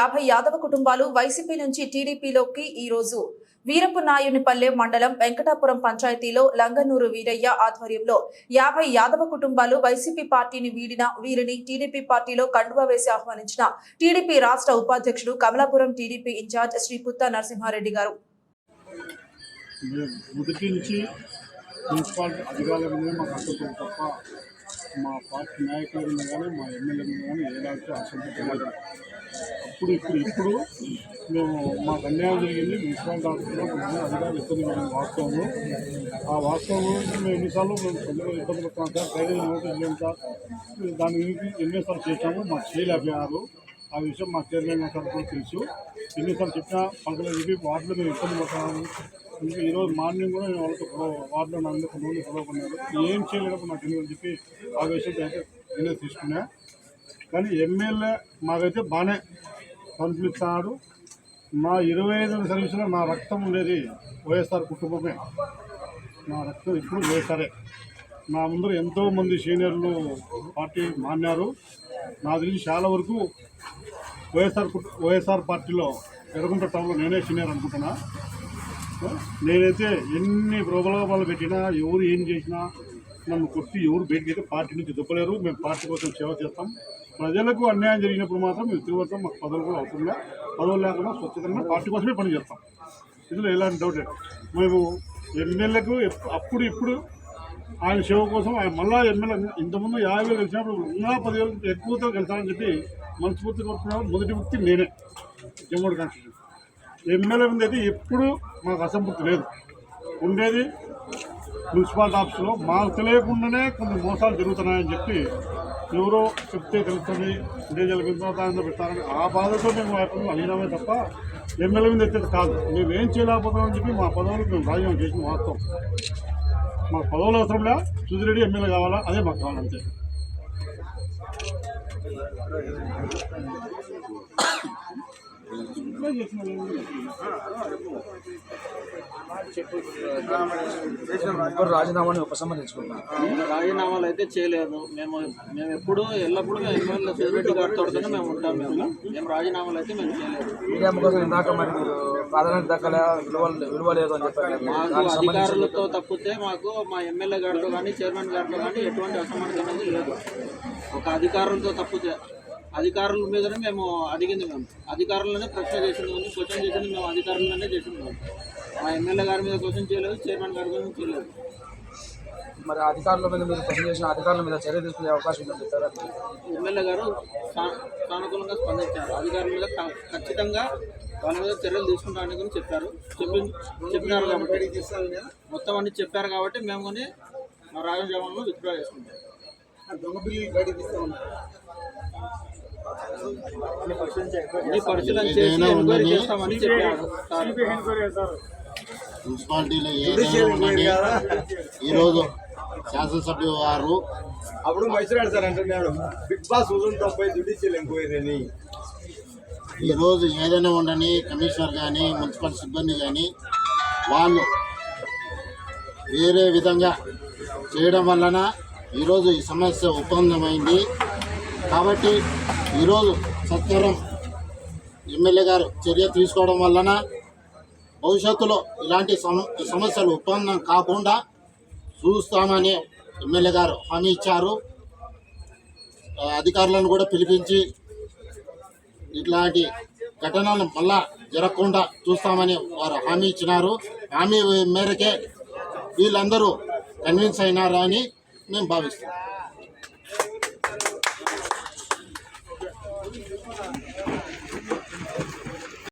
యాభై యాదవ కుటుంబాలు వైసీపీ నుంచి టీడీపీలోకి ఈరోజు రోజు. వీరపు నాయునిపల్లె మండలం వెంకటాపురం పంచాయతీలో లంగనూరు వీరయ్య ఆధ్వర్యంలో యాభై యాదవ కుటుంబాలు వైసీపీ పార్టీని వీడిన వీరిని టీడీపీ పార్టీలో కండువా వేసి ఆహ్వానించిన టీడీపీ రాష్ట్ర ఉపాధ్యక్షుడు కమలాపురం టీడీపీ ఇన్ఛార్జ్ శ్రీ పుత్త నరసింహారెడ్డి గారు. మా పార్టీ నాయకులు కానీ మా ఎమ్మెల్యే కానీ ఏలాంటి అసంతృప్తి ఇప్పుడు ఇప్పుడు ఇప్పుడు మేము మా అన్యాయం జరిగింది మున్సిపాలిటీ ఆఫీసులో అధికారులు ఇబ్బంది పడిన వాస్తవము. ఆ వాస్తవం మేము ఎన్నిసార్లు మేము ప్రజలు ఇబ్బంది పడుతున్నాం సార్ డ్రైనేజ్ నోటీస్ ఇవ్వం సార్ దాని గురించి ఎన్నిసార్లు చేశాము మాకు చేయలేకపోయారు ఆ విషయం మా చైర్మన్ గారు కూడా తెలుసు. ఎన్నిసార్లు చెప్పినా పక్కన చెప్పి వాటిలో మేము ఇబ్బంది పడుతున్నాము ఇంకా ఈరోజు మార్నింగ్ కూడా నేను వాళ్ళతో వార్డులో నా మీద కొంతమంది చదవకున్నాను ఏం చేయలేకపోతే నాకు తెలియదు అని చెప్పి ఆ విషయం అయితే నిర్ణయం తీసుకున్నా. కానీ ఎమ్మెల్యే మాకైతే బాగానే పంపిస్తాడు మా ఇరవై ఐదు సర్వీసులో మా రక్తం ఉండేది వైఎస్ఆర్ కుటుంబమే. నా రక్తం ఇప్పుడు వైఎస్ఆరే. నా ముందర ఎంతోమంది సీనియర్లు పార్టీ మాన్నారు నా తెలిసి చాలా వరకు వైఎస్ఆర్ వైఎస్ఆర్ పార్టీలో ఎర్రగుంట టౌన్లో నేనే సీనియర్ అనుకుంటున్నా. నేనైతే ఎన్ని ప్రలోభాలు పెట్టినా ఎవరు ఏం చేసినా నన్ను కొట్టి ఎవరు బయటకైతే పార్టీ నుంచి దుబ్బలేరు. మేము పార్టీ కోసం సేవ చేస్తాం. ప్రజలకు అన్యాయం జరిగినప్పుడు మాత్రం మేము తిరుగుతాం మాకు పదవులు కూడా అవసరంగా పదవులు లేకుండా స్వచ్ఛతంగా పార్టీ కోసమే పని చేస్తాం. ఇందులో ఎలాంటి డౌట్ లేదు. మేము ఎమ్మెల్యేకు అప్పుడు ఇప్పుడు ఆయన సేవ కోసం ఆయన మళ్ళా ఎమ్మెల్యే ఇంతకుముందు యాభై వేలు గెలిచినప్పుడు ఇంకా పదివేలు ఎక్కువతో గెలుస్తానని చెప్పి మనస్ఫూర్తి కొడుతున్నాడు మొదటి వ్యక్తి నేనే. జమ్మూడు కాన్స్టిట్యూషన్. ఎమ్మెల్యే మీద అయితే ఎప్పుడు మాకు అసంతృప్తి లేదు. ఉండేది మున్సిపాలిటీ ఆఫీసులో. మాకు తెలియకుండానే కొన్ని మోసాలు జరుగుతున్నాయని చెప్పి ఎవరో చెప్తే తెలుస్తుంది డీజిల్ కింద పెట్టారని ఆ బాధతో మేము ఎప్పుడు అడిగినామే తప్ప ఎమ్మెల్యే మీద అయితే కాదు. మేము ఏం చేయలేకపోతామని చెప్పి మా పదవులకు మేము రాజీనామా చేసిన వాస్తవం మాకు పదవులు అవసరంలే సుధిరెడ్డి ఎమ్మెల్యే కావాలా అదే మాకు కావాలంతే. రాజీనామాని ఉపసంహరించుకున్నారు రాజీనామాలు అయితే చేయలేదు. మేము మేము ఎప్పుడు ఎల్లప్పుడూ మేము ఎమ్మెల్యే సుధిరెడ్డి గారితోనే మేము ఉంటాం మేము. మేము రాజీనామాలు అయితే మేము చేయలేదు. మీడియా కోసం ఇందాక మరి మీరు ప్రాధాన్యత దక్కలే విలువ విలువ లేదు అని చెప్పారు. మాకు అధికారులతో తప్పితే మాకు మా ఎమ్మెల్యే గారితో కానీ చైర్మన్ గారితో కానీ ఎటువంటి అసమానత అనేది లేదు. ఒక అధికారులతో తప్పితే అధికారుల మీదనే మేము అడిగింది మేము. అధికారులనే ప్రశ్న చేసింది కానీ క్వశ్చన్ చేసింది మేము అధికారులనే చేసింది మేము. మా ఎమ్మెల్యే గారి మీద క్వశ్చన్ చేయలేదు చైర్మన్ గారి మీద చేయలేదు. మరి అధికారుల మీద మీరు క్వశ్చన్ చేసిన అధికారుల మీద చర్య తీసుకునే అవకాశం ఉందని చెప్పారు ఎమ్మెల్యే గారు సా- సానుకూలంగా స్పందించారు. అధికారుల మీద ఖచ్చితంగా వాళ్ళ మీద చర్యలు తీసుకుంటామని కూడా చెప్పారు. చెప్పి చెప్పినారు కాబట్టి. మొత్తం అన్ని చెప్పారు కాబట్టి మేము కానీ మా రాజజీవనంలో విత్డ్రా చేసుకుంటాం. చేసి ఎంక్వైరీ చేస్తామని చెప్పారు సార్ మున్సిపాలిటీలో ఏదైనా ఉండండి ఈరోజు శాసనసభ్యు వారు అప్పుడు మైసూరాడు సార్ అంటున్నాడు బిగ్ బాస్ తొంభై జ్యుడిషియల్ ఎంక్వైరీ అని. ఈరోజు ఏదైనా ఉండని కమిషనర్ కానీ మున్సిపల్ సిబ్బంది కానీ వాళ్ళు వేరే విధంగా చేయడం వలన ఈరోజు ఈ సమస్య ఉత్పన్నమైంది కాబట్టి ఈరోజు సత్వరం ఎమ్మెల్యే గారు చర్య తీసుకోవడం వలన భవిష్యత్తులో ఇలాంటి సమ సమస్యలు ఉత్పన్నం కాకుండా చూస్తామని ఎమ్మెల్యే గారు హామీ ఇచ్చారు. అధికారులను కూడా పిలిపించి ఇట్లాంటి ఘటనలు మళ్ళా జరగకుండా చూస్తామని వారు హామీ ఇచ్చినారు. హామీ మేరకే వీళ్ళందరూ కన్విన్స్ అయినారని మేము భావిస్తాం